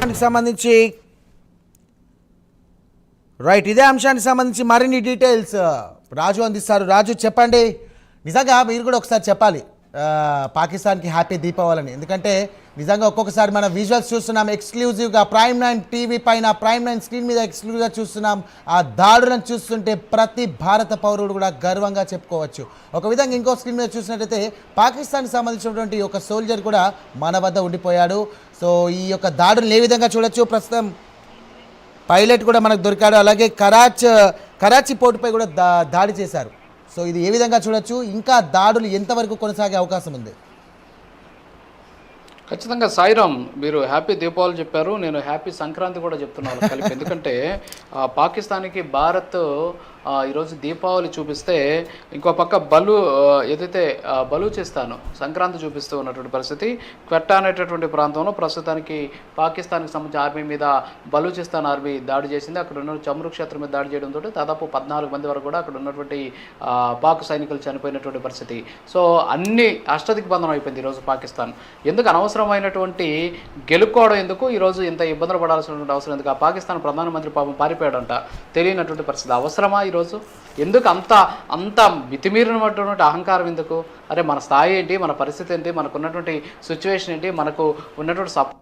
దానికి సంబంధించి రైట్ ఇదే అంశానికి సంబంధించి మరిన్ని డీటెయిల్స్ రాజు అందిస్తారు. రాజు చెప్పండి. నిజంగా మీరు కూడా ఒకసారి చెప్పాలి. పాకిస్తాన్కి హ్యాపీ దీపావళి అని ఎందుకంటే నిజంగా ఒక్కొక్కసారి మనం విజువల్స్ చూస్తున్నాం ఎక్స్క్లూజివ్గా ప్రైమ్ నైన్ టీవీ పైన ప్రైమ్ నైన్ స్క్రీన్ మీద ఎక్స్క్లూజివ్గా చూస్తున్నాం. ఆ దాడులను చూస్తుంటే ప్రతి భారత పౌరుడు కూడా గర్వంగా చెప్పుకోవచ్చు. ఒక విధంగా ఇంకో స్క్రీన్ మీద చూసినట్టయితే పాకిస్తాన్కి సంబంధించినటువంటి ఒక సోల్జర్ కూడా మన వద్ద ఉండిపోయాడు. సో ఈ యొక్క దాడులను ఏ విధంగా చూడొచ్చు? ప్రస్తుతం పైలట్ కూడా మనకు దొరికాడు. అలాగే కరాచ్ కరాచీ పోర్టుపై కూడా దా దాడి చేశారు. సో ఇది ఏ విధంగా చూడొచ్చు? ఇంకా దాడులు ఎంతవరకు కొనసాగే అవకాశం ఉంది? ఖచ్చితంగా సాయిరామ్ మీరు హ్యాపీ దీపావళి చెప్పారు. నేను హ్యాపీ సంక్రాంతి కూడా చెప్తున్నాను కలిపి. ఎందుకంటే పాకిస్తాన్కి భారత్ ఈరోజు దీపావళి చూపిస్తే ఇంకో పక్క బలు ఏదైతే బలూచిస్తాను సంక్రాంతి చూపిస్తూ ఉన్నటువంటి పరిస్థితి క్వెట్టా అనేటటువంటి ప్రాంతంలో ప్రస్తుతానికి పాకిస్తాన్కి సంబంధించిన ఆర్మీ మీద బలూచిస్తాన్ ఆర్మీ దాడి చేసింది. అక్కడ ఉన్న చమురు క్షేత్రం మీద దాడి చేయడంతో దాదాపు పద్నాలుగు మంది వరకు కూడా అక్కడ ఉన్నటువంటి పాక్ సైనికులు చనిపోయినటువంటి పరిస్థితి. సో అన్ని అష్టదిగ్బంధనం అయిపోయింది ఈరోజు పాకిస్తాన్. ఎందుకు అనవసరమైనటువంటి గెలుక్కోవడం ఎందుకు? ఈరోజు ఇంత ఇబ్బందులు పడాల్సినటువంటి అవసరం ఎందుకు? ఆ పాకిస్తాన్ ప్రధానమంత్రి పాపం పారిపోయాడంట. తెలియనటువంటి పరిస్థితి. అవసరమా ఈరోజు ఎందుకు అంత అంత మితిమీరినటువంటి అహంకారం ఎందుకు? అరే మన స్థాయి ఏంటి మన పరిస్థితి ఏంటి మనకు ఉన్నటువంటి సిచ్యువేషన్ ఏంటి మనకు ఉన్నటువంటి సప్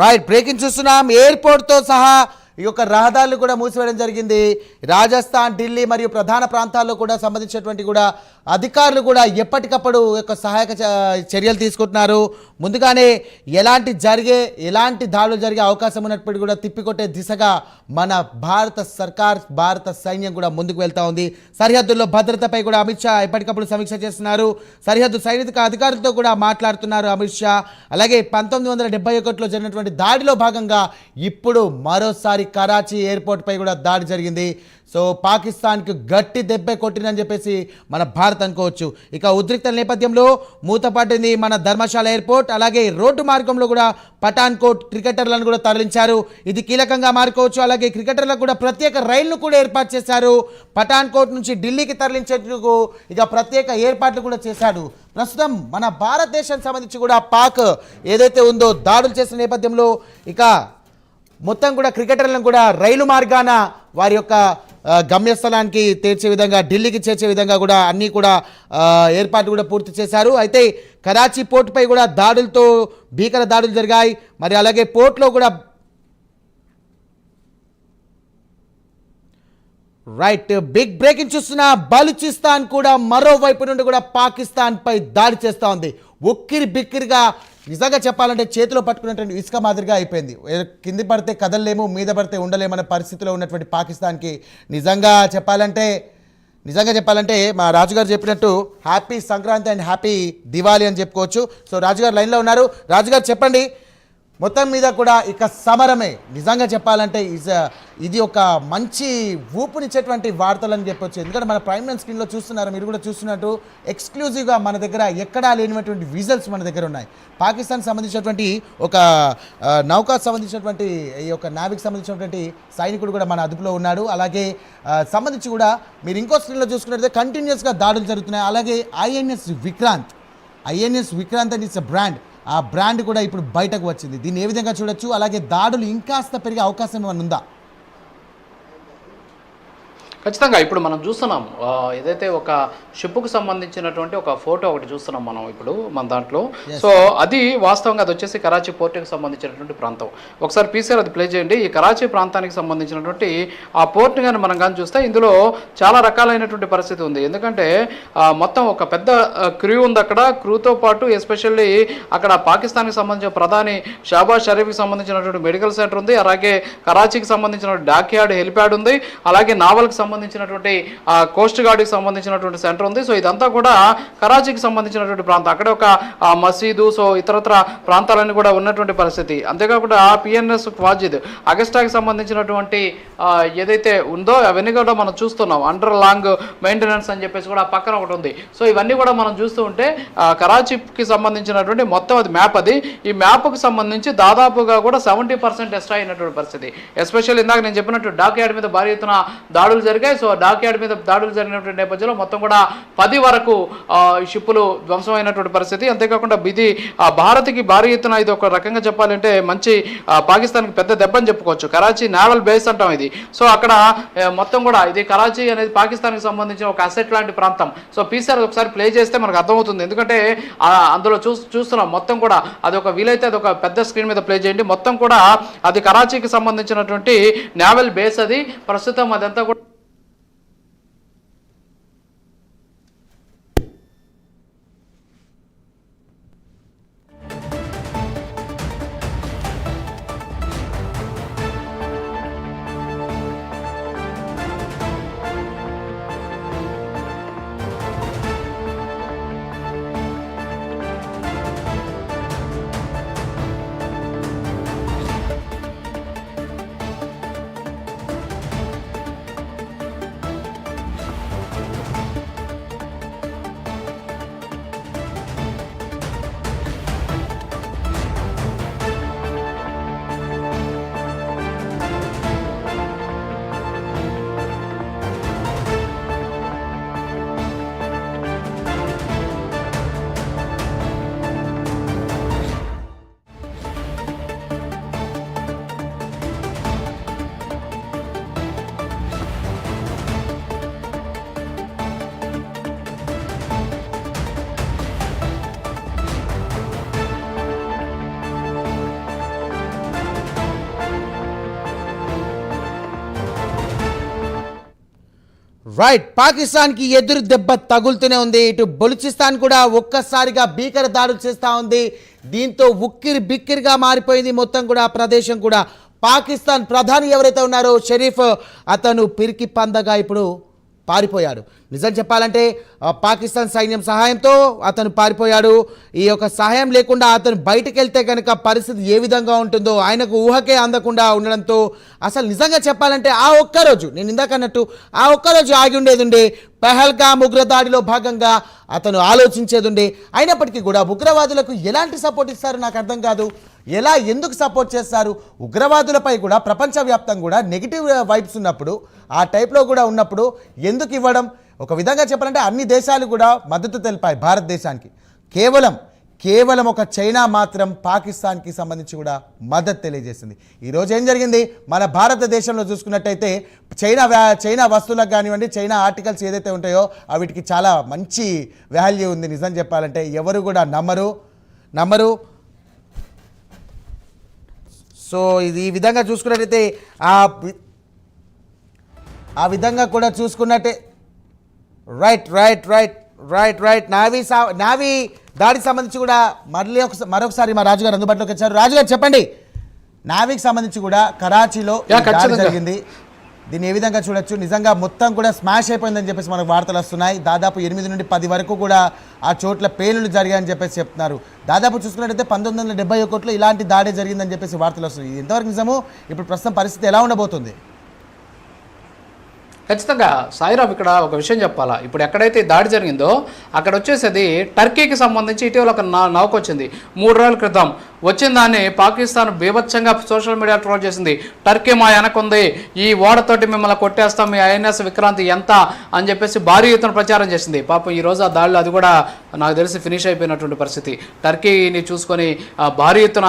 రైట్ బ్రేకింగ్ చూస్తున్నాం ఎయిర్పోర్ట్తో సహా ఈ యొక్క రహదారులు కూడా మూసివేయడం జరిగింది. రాజస్థాన్ ఢిల్లీ మరియు ప్రధాన ప్రాంతాల్లో కూడా సంబంధించినటువంటి కూడా అధికారులు కూడా ఎప్పటికప్పుడు యొక్క సహాయక చ- చర్యలు తీసుకుంటున్నారు. ముందుగానే ఎలాంటి జరిగే ఎలాంటి దాడులు జరిగే అవకాశం ఉన్నప్పటికీ కూడా తిప్పికొట్టే దిశగా మన భారత సర్కార్ భారత సైన్యం కూడా ముందుకు వెళ్తా ఉంది. సరిహద్దుల్లో భద్రతపై కూడా అమిత్ షా ఎప్పటికప్పుడు సమీక్ష చేస్తున్నారు. సరిహద్దు సైనిక అధికారులతో కూడా మాట్లాడుతున్నారు అమిత్ షా. అలాగే పంతొమ్మిది వందల డెబ్బై ఒకటిలో జరిగినటువంటి దాడిలో భాగంగా ఇప్పుడు మరోసారి కరాచీ ఎయిర్పోర్ట్పై కూడా దాడి జరిగింది. సో పాకిస్తాన్కి గట్టి దెబ్బే కొట్టిందని చెప్పేసి మన భారత్ అనుకోవచ్చు. ఇక ఉద్రిక్త నేపథ్యంలో మూతపడింది మన ధర్మశాల ఎయిర్పోర్ట్ అలాగే రోడ్డు మార్గంలో కూడా పఠాన్కోట్ క్రికెటర్లను కూడా తరలించారు. ఇది కీలకంగా మారుకోవచ్చు. అలాగే క్రికెటర్లకు కూడా ప్రత్యేక రైళ్ళు కూడా ఏర్పాటు చేశారు. పఠాన్కోట్ నుంచి ఢిల్లీకి తరలించేందుకు ఇక ప్రత్యేక ఏర్పాట్లు కూడా చేశాడు. ప్రస్తుతం మన భారతదేశానికి సంబంధించి కూడా పాక్ ఏదైతే ఉందో దాడులు చేసిన నేపథ్యంలో ఇక మొత్తం కూడా క్రికెటర్లను కూడా రైలు మార్గాన వారి యొక్క గమ్యస్థలానికి తీర్చే విధంగా ఢిల్లీకి చేర్చే విధంగా కూడా అన్నీ కూడా ఏర్పాట్లు ఏర్పాటు కూడా పూర్తి చేశారు. అయితే కరాచీ పోర్టుపై కూడా దాడులతో భీకర దాడులు జరిగాయి. మరి అలాగే పోర్ట్లో కూడా రైట్ బిగ్ బ్రేకింగ్ చూస్తున్న బలూచిస్తాన్ కూడా మరోవైపు నుండి కూడా పాకిస్తాన్పై దాడి చేస్తూ ఉంది. ఉక్కిరి బిక్కిరిగా నిజంగా చెప్పాలంటే చేతిలో పట్టుకున్నటువంటి ఇసుక మాదిరిగా అయిపోయింది. కింది పడితే కదలలేము మీద పడితే ఉండలేమనే పరిస్థితిలో ఉన్నటువంటి పాకిస్తాన్కి నిజంగా చెప్పాలంటే నిజంగా చెప్పాలంటే మా రాజుగారు చెప్పినట్టు happy Sankranti and happy Diwali అని చెప్పుకోవచ్చు. సో రాజుగారు లైన్లో ఉన్నారు. రాజుగారు చెప్పండి మొత్తం మీద కూడా ఇక సమరమే. నిజంగా చెప్పాలంటే ఇస్ ఇది ఒక మంచి ఊపునిచ్చేటువంటి వార్తలని చెప్పొచ్చు. ఎందుకంటే మన ప్రైమ్ మినిస్టర్ స్క్రీన్లో చూస్తున్నారు మీరు కూడా చూస్తున్నట్టు ఎక్స్క్లూజివ్గా మన దగ్గర ఎక్కడా లేనటువంటి విజల్స్ మన దగ్గర ఉన్నాయి. పాకిస్తాన్ సంబంధించినటువంటి ఒక నౌకా సంబంధించినటువంటి ఈ యొక్క నావిక్ సంబంధించినటువంటి సైనికుడు కూడా మన అదుపులో ఉన్నాడు. అలాగే సంబంధించి కూడా మీరు ఇంకో స్క్రీన్లో చూసుకున్నట్లయితే కంటిన్యూస్గా దాడులు జరుగుతున్నాయి. అలాగే INS Vikrant INS Vikrant and it's a brand. ఆ బ్రాండ్ కూడా ఇప్పుడు బయటకు వచ్చింది. దీన్ని ఏ విధంగా చూడొచ్చు? అలాగే దాడులు ఇంకాస్త పెరిగే అవకాశం ఏమైనా ఉందా? ఖచ్చితంగా ఇప్పుడు మనం చూస్తున్నాం. ఏదైతే ఒక షిప్కు సంబంధించినటువంటి ఒక ఫోటో ఒకటి చూస్తున్నాం మనం ఇప్పుడు మన దాంట్లో. సో అది వాస్తవంగా అది వచ్చేసి కరాచీ పోర్టుకి సంబంధించినటువంటి ప్రాంతం. ఒకసారి పీసీఆర్ అది ప్లే చేయండి. ఈ కరాచీ ప్రాంతానికి సంబంధించినటువంటి ఆ పోర్ట్ కానీ మనం కానీ చూస్తే ఇందులో చాలా రకాలైనటువంటి పరిస్థితి ఉంది. ఎందుకంటే మొత్తం ఒక పెద్ద క్రూ ఉంది అక్కడ. క్రూతో పాటు ఎస్పెషల్లీ అక్కడ పాకిస్తాన్కి సంబంధించిన ప్రధాని షాబాజ్ షరీఫ్కి సంబంధించినటువంటి మెడికల్ సెంటర్ ఉంది. అలాగే కరాచీకి సంబంధించిన డాక్ యార్డ్ హెలిప్యాడ్ ఉంది. అలాగే నావల్కి సంబంధించినటువంటి ఆ, కోస్ట్ గార్డ్కి సంబంధించినటువంటి సెంటర్ ఉంది. సో ఇదంతా కూడా కరాచీకి సంబంధించినటువంటి ప్రాంతం. అక్కడ ఒక మసీదు సో ఇతరత్ర ప్రాంతాలన్నీ కూడా ఉన్నటువంటి పరిస్థితి. అంతేకాకుండా పిఎన్ఎస్ క్వాజిద్ అగస్టాకి సంబంధించినటువంటి ఏదైతే ఉందో అవన్నీ కూడా మనం చూస్తున్నాం. అండర్ లాంగ్ మెయింటెనెన్స్ అని చెప్పేసి కూడా పక్కన ఒకటి ఉంది. సో ఇవన్నీ కూడా మనం చూస్తూ ఉంటే కరాచీకి సంబంధించినటువంటి మొత్తం అది మ్యాప్ అది. ఈ మ్యాప్కి సంబంధించి దాదాపుగా కూడా సెవెంటీ పర్సెంట్ ఎస్ట్రా అయినటువంటి పరిస్థితి. ఎస్పెషల్ ఇందాక నేను చెప్పినట్టు డాక్ యార్డ్ మీద భారీ ఎత్తున దాడులు జరిగి జరిగాయి. సో డాక్ యార్డ్ మీద దాడులు జరిగినటువంటి నేపథ్యంలో మొత్తం కూడా పది వరకు ఈ షిప్పులు ధ్వంసమైనటువంటి పరిస్థితి. అంతేకాకుండా ఇది భారత్కి భారీ ఎత్తున ఇది ఒక రకంగా చెప్పాలంటే మంచి పాకిస్తాన్కి పెద్ద దెబ్బని చెప్పుకోవచ్చు. కరాచీ నావల్ బేస్ అంటాం ఇది. సో అక్కడ మొత్తం కూడా ఇది కరాచీ అనేది పాకిస్తాన్కి సంబంధించిన ఒక అసెట్ లాంటి ప్రాంతం. సో పీసీఆర్ ఒకసారి ప్లే చేస్తే మనకు అర్థమవుతుంది. ఎందుకంటే అందులో చూ చూస్తున్నాం మొత్తం కూడా అది ఒక వీలైతే అది ఒక పెద్ద స్క్రీన్ మీద ప్లే చేయండి. మొత్తం కూడా అది కరాచీకి సంబంధించినటువంటి నావల్ బేస్ అది. ప్రస్తుతం అదంతా కూడా రైట్ పాకిస్తాన్కి ఎదురు దెబ్బ తగులుతూనే ఉంది. ఇటు బలుచిస్తాన్ కూడా ఒక్కసారిగా భీకర దాడులు చేస్తూ ఉంది. దీంతో ఉక్కిరి బిక్కిరిగా మారిపోయింది మొత్తం కూడా ప్రదేశం కూడా. పాకిస్తాన్ ప్రధాని ఎవరైతే ఉన్నారో షరీఫ్ అతను పిరికి పందగా ఇప్పుడు పారిపోయాడు. నిజం చెప్పాలంటే పాకిస్తాన్ సైన్యం సహాయంతో అతను పారిపోయాడు. ఈ యొక్క సహాయం లేకుండా అతను బయటకు వెళ్తే కనుక పరిస్థితి ఏ విధంగా ఉంటుందో ఆయనకు ఊహకే అందకుండా ఉండడంతో అసలు నిజంగా చెప్పాలంటే ఆ ఒక్కరోజు నేను ఇందాక అన్నట్టు ఆ ఒక్కరోజు ఆగి ఉండేది ఉండే పెహల్గామ్ ఉగ్రదాడిలో భాగంగా అతను ఆలోచించేది ఉండే అయినప్పటికీ కూడా ఉగ్రవాదులకు ఎలాంటి సపోర్ట్ ఇస్తారు నాకు అర్థం కాదు. ఎలా ఎందుకు సపోర్ట్ చేస్తారు? ఉగ్రవాదులపై కూడా ప్రపంచవ్యాప్తంగా కూడా నెగిటివ్ వైబ్స్ uh, ఉన్నప్పుడు ఆ టైప్లో కూడా ఉన్నప్పుడు ఎందుకు ఇవ్వడం? ఒక విధంగా చెప్పాలంటే అన్ని దేశాలు కూడా మద్దతు తెలిపాయి భారతదేశానికి. కేవలం కేవలం ఒక చైనా మాత్రం పాకిస్తాన్కి సంబంధించి కూడా మద్దతు తెలియజేసింది. ఈరోజు ఏం జరిగింది? మన భారతదేశంలో చూసుకున్నట్టయితే చైనా వ్యా చైనా వస్తువులకు కానివ్వండి చైనా ఆర్టికల్స్ ఏదైతే ఉంటాయో ఆ వీటికి చాలా మంచి వాల్యూ ఉంది. నిజం చెప్పాలంటే ఎవరు కూడా నమ్మరు నమ్మరు. సో ఇది ఈ విధంగా చూసుకున్నట్టయితే ఆ విధంగా కూడా చూసుకున్నట్టే. Right right right right right navy సా నావీ దాడికి సంబంధించి కూడా మళ్ళీ ఒకసారి మరొకసారి మా రాజుగారు అందుబాటులోకి వచ్చారు. రాజుగారు చెప్పండి. నావీకి సంబంధించి కూడా కరాచీలో. జరిగింది. దీన్ని ఏ విధంగా చూడొచ్చు? నిజంగా మొత్తం కూడా స్మాష్ అయిపోయిందని చెప్పేసి మనకు వార్తలు వస్తున్నాయి. దాదాపు ఎనిమిది నుండి పది వరకు కూడా ఆ చోట్ల పేలులు జరిగాయని చెప్పేసి చెప్తున్నారు. దాదాపు చూసుకున్నట్టయితే పంతొమ్మిది వందల డెబ్బై ఒకటిలో ఇలాంటి దాడి జరిగిందని చెప్పేసి వార్తలు వస్తున్నాయి. ఇది ఎంతవరకు నిజము? ఇప్పుడు ప్రస్తుతం పరిస్థితి ఎలా ఉండబోతుంది? ఖచ్చితంగా. సాయిరామ్ ఇక్కడ ఒక విషయం చెప్పాలా? ఇప్పుడు ఎక్కడైతే దాడి జరిగిందో అక్కడ వచ్చేసేది టర్కీకి సంబంధించి ఇటీవల ఒక నా- నౌక వచ్చింది. మూడు రోజుల క్రితం. వచ్చిన దాన్ని పాకిస్తాన్ బీభత్సంగా సోషల్ మీడియా ట్రోల్ చేసింది. టర్కీ మా వెనకుంది ఈ ఓడతోటి మిమ్మల్ని కొట్టేస్తాం. మీ ఐఎన్ఎస్ విక్రాంతి ఎంత అని చెప్పేసి భారీ ఎత్తున ప్రచారం చేసింది. పాపం ఈ రోజు ఆ దాడిలో అది కూడా నాకు తెలిసి ఫినిష్ అయిపోయినటువంటి పరిస్థితి. టర్కీని చూసుకొని ఆ, భారీ ఎత్తున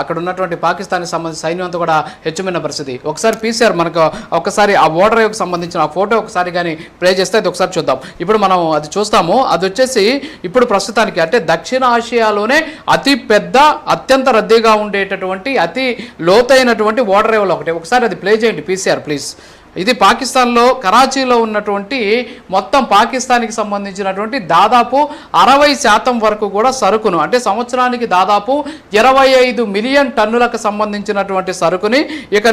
అక్కడ ఉన్నటువంటి పాకిస్తాన్కి సంబంధించిన సైన్యం అంతా కూడా హెచ్చుమిన్న పరిస్థితి. ఒకసారి పీసీఆర్ మనకు ఒకసారి ఆ ఓటర్ యొక్క సంబంధించిన ఆ ఫోటో ఒకసారి కానీ ప్లే చేస్తే అది ఒకసారి చూద్దాం. ఇప్పుడు మనం అది చూస్తాము. అది వచ్చేసి ఇప్పుడు ప్రస్తుతానికి అంటే దక్షిణ ఆసియాలోనే అతి పెద్ద అత్యంత రద్దీగా ఉండేటటువంటి అతి లోతైనటువంటి ఓటర్ రేవులు ఒకటి. ఒకసారి అది ప్లే చేయండి పీసీఆర్ ప్లీజ్ ఇది పాకిస్తాన్లో కరాచీలో ఉన్నటువంటి మొత్తం పాకిస్తాన్కి సంబంధించినటువంటి దాదాపు అరవై శాతం వరకు కూడా సరుకును అంటే సంవత్సరానికి దాదాపు ఇరవై ఐదు మిలియన్ టన్నులకు సంబంధించినటువంటి సరుకుని ఇక